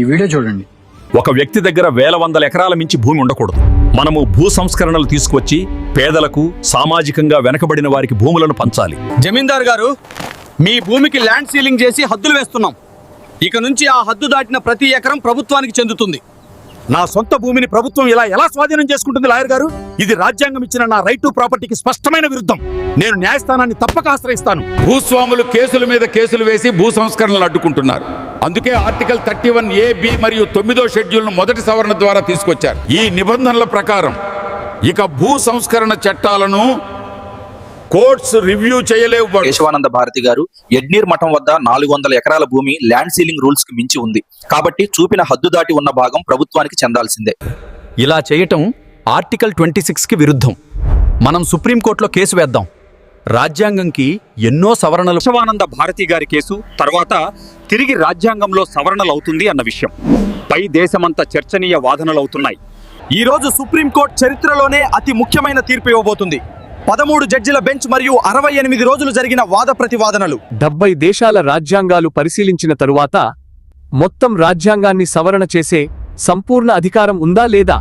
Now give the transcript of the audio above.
ఈ వీడియో చూడండి. ఒక వ్యక్తి దగ్గర వేల వందల ఎకరాల మించి భూమి ఉండకూడదు. మనము భూ సంస్కరణలు తీసుకొచ్చి పేదలకు సామాజికంగా వెనకబడిన వారికి భూములను పంచాలి. జమీందార్ గారు మీ భూమికి ల్యాండ్ సీలింగ్ చేసి హద్దులు వేస్తున్నాం. ఇక నుంచి ఆ హద్దు దాటిన ప్రతి ఎకరం ప్రభుత్వానికి చెందుతుంది. నా సొంత భూమిని ప్రభుత్వం ఇలా ఎలా స్వాధీనం చేసుకుంటుంది లాయర్ గారు? ఇది రాజ్యాంగం ఇచ్చిన నా రైట్ టు ప్రాపర్టీకి స్పష్టమైన విరుద్ధం. నేను న్యాయస్థానాన్ని తప్పక ఆశ్రయిస్తాను. భూస్వాములు కేసుల మీద కేసులు వేసి భూ సంస్కరణలు అడ్డుకుంటున్నారు. అందుకే article thirty one A B మరియు తొమ్మిదో షెడ్యూల్ను మొదటి సవరణ ద్వారా తీసుకొచ్చారు. ఈ నిబంధనల ప్రకారం ఇక భూ సంస్కరణ చట్టాలను కోర్ట్స్ రివ్యూ చేయలేవు కేశవానంద భారతి గారు ఎడ్నీర్ మఠం వద్ద నాలుగు వందల ఎకరాల భూమి ల్యాండ్ సీలింగ్ రూల్స్కి మించి ఉంది. కాబట్టి చూపిన హద్దు దాటి ఉన్న భాగం ప్రభుత్వానికి చెందాల్సిందే. ఇలా చేయటం ఆర్టికల్ ట్వంటీ సిక్స్కి విరుద్ధం. మనం సుప్రీంకోర్టులో కేసు వేద్దాం. రాజ్యాంగంకి ఎన్నో సవరణలు కేశవానంద భారతి గారి కేసు తర్వాత తిరిగి రాజ్యాంగంలో సవరణలు అవుతుంది అన్న విషయం. పై దేశమంతా చర్చనీయ వాదనలవుతున్నాయి ఈ రోజు సుప్రీంకోర్టు చరిత్రలోనే అతి ముఖ్యమైన తీర్పు ఇవ్వబోతుంది. పదమూడు జడ్జిల బెంచ్ మరియు అరవై ఎనిమిది రోజులు జరిగిన వాద ప్రతివాదనలు. డెబ్బై దేశాల రాజ్యాంగాలు పరిశీలించిన తరువాత మొత్తం రాజ్యాంగాన్ని సవరణ చేసే సంపూర్ణ అధికారం ఉందా లేదా?